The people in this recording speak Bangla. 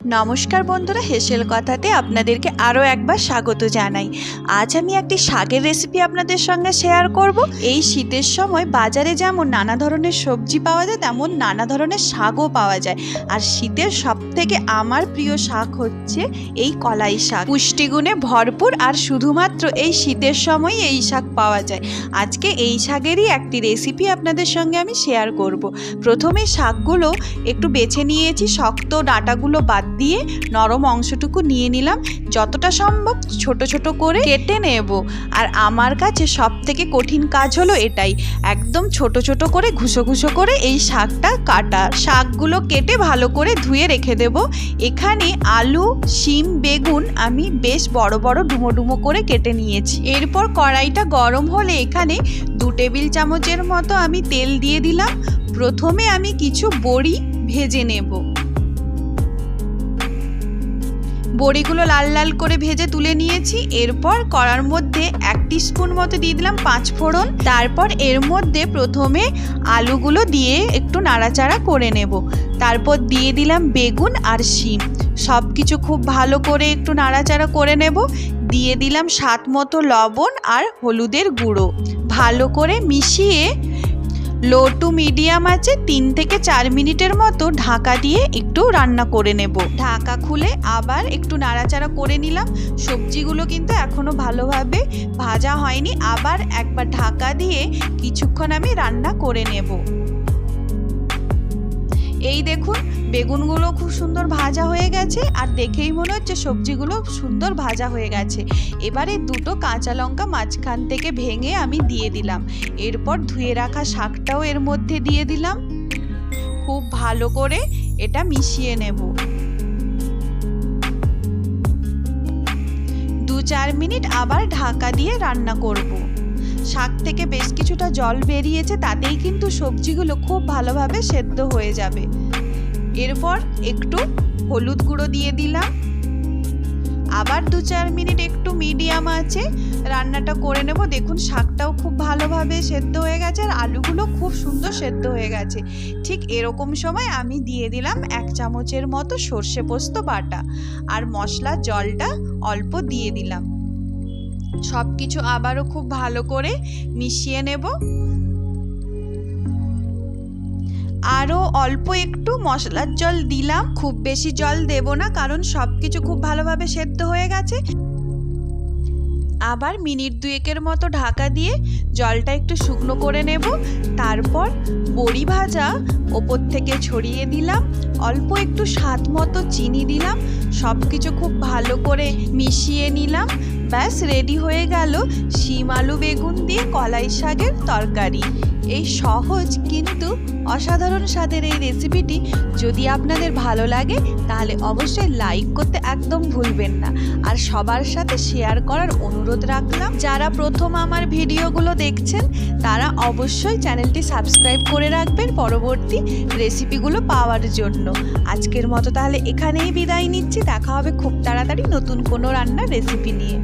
নমস্কার বন্ধুরা, হেসেল কথাতে আপনাদেরকে আরও একবার স্বাগত জানাই। আজ আমি একটি শাকের রেসিপি আপনাদের সঙ্গে শেয়ার করব। এই শীতের সময় বাজারে যেমন নানা ধরনের সবজি পাওয়া যায়, তেমন নানা ধরনের শাকও পাওয়া যায়। আর শীতের সব থেকে আমার প্রিয় শাক হচ্ছে এই কলাই শাক। পুষ্টিগুণে ভরপুর আর শুধুমাত্র এই শীতের সময় এই শাক পাওয়া যায়। আজকে এই শাকেরই একটি রেসিপি আপনাদের সঙ্গে আমি শেয়ার করব। প্রথমে শাকগুলো একটু বেছে নিয়েছি, শক্ত ডাঁটাগুলো বাদ দিয়ে নরম অংশটুকু নিয়ে নিলাম। যতটা সম্ভব ছোট ছোট করে কেটে নেব। আর আমার কাছে সব থেকে কঠিন কাজ হলো এটাই। একদম ছোট ছোট করে ঘুষো ঘুষো করে এই শাকটা কাটা। শাকগুলো কেটে ভালো করে ধুয়ে রেখে দেব। এখানে আলু, শিম, বেগুন আমি বেশ বড় বড় ডুমো ডুমো করে কেটে নিয়েছি। এরপর কড়াইটা গরম হলে এখানে দু টেবিল চামচের মতো আমি তেল দিয়ে দিলাম। প্রথমে আমি কিছু বড়ি ভেজে নেব। বড়িগুলো লাল লাল করে ভেজে তুলে নিয়েছি। এরপর কড়ার মধ্যে এক স্পুন মতো দিয়ে দিলাম পাঁচ ফোড়ন। তারপর এর মধ্যে প্রথমে আলুগুলো দিয়ে একটু নাড়াচাড়া করে নেব। তারপর দিয়ে দিলাম বেগুন আর শিম। সব কিছু খুব ভালো করে একটু নাড়াচাড়া করে নেব। দিয়ে দিলাম স্বাদ মতো লবণ আর হলুদের গুঁড়ো। ভালো করে মিশিয়ে লো টু মিডিয়াম আছে, তিন থেকে চার মিনিটের মতো ঢাকা দিয়ে একটু রান্না করে নেব। ঢাকা খুলে আবার একটু নাড়াচাড়া করে নিলাম। সবজিগুলো কিন্তু এখনও ভালোভাবে ভাজা হয়নি। আবার একবার ঢাকা দিয়ে কিছুক্ষণ আমি রান্না করে নেব। এই দেখুন, বেগুনগুলো খুব সুন্দর ভাজা হয়ে গেছে, আর দেখেই মনে হচ্ছে সবজিগুলো সুন্দর ভাজা হয়ে গেছে। এবারে দুটো কাঁচা লঙ্কা মাঝখান থেকে ভেঙে আমি দিয়ে দিলাম। এরপর ধুয়ে রাখা শাকটাও এর মধ্যে দিয়ে দিলাম। খুব ভালো করে এটা মিশিয়ে নেব। দু চার মিনিট আবার ঢাকা দিয়ে রান্না করব। শাক থেকে বেশ কিছুটা জল বেরিয়েছে, তাতেই কিন্তু সবজিগুলো খুব ভালোভাবে সেদ্ধ হয়ে যাবে। এরপর একটু হলুদ গুঁড়ো দিয়ে দিলাম। আবার দু চার মিনিট একটু মিডিয়াম আছে, রান্নাটা করে নেব। দেখুন, শাকটাও খুব ভালোভাবে সেদ্ধ হয়ে গেছে আর আলুগুলো খুব সুন্দর সেদ্ধ হয়ে গেছে। ঠিক এরকম সময় আমি দিয়ে দিলাম এক চামচের মতো সর্ষে পোস্ত বাটা। আর মশলার জলটা অল্প দিয়ে দিলাম। সব কিছু আবারও খুব ভালো করে মিশিয়ে নেব। আরও অল্প একটু মশলার জল দিলাম। খুব বেশি জল দেব না, কারণ সব কিছু খুব ভালোভাবে সেদ্ধ হয়ে গেছে। আবার মিনিট দুয়েকের মতো ঢাকা দিয়ে জলটা একটু শুকনো করে নেব। তারপর বড়ি ভাজা ওপর থেকে ছড়িয়ে দিলাম। অল্প একটু স্বাদ মতো চিনি দিলাম। সব কিছু খুব ভালো করে মিশিয়ে নিলাম। ব্যাস রেডি হয়ে গেল শিম আলু বেগুন দিয়ে কলাই শাকের তরকারি। এই সহজ কিন্তু অসাধারণ স্বাদের এই রেসিপিটি যদি আপনাদের ভালো লাগে, তাহলে অবশ্যই লাইক করতে একদম ভুলবেন না। আর সবার সাথে শেয়ার করার অনুরোধ রাখলাম, যারা প্রথম আমার ভিডিওগুলো দেখছেন, তারা অবশ্যই চ্যানেলটি সাবস্ক্রাইব করে রাখবেন পরবর্তী রেসিপিগুলো পাওয়ার জন্য। আজকের মতো তাহলে এখানেই বিদায় নিচ্ছি, দেখা হবে খুব তাড়াতাড়ি নতুন কোনো রান্নার রেসিপি নিয়ে।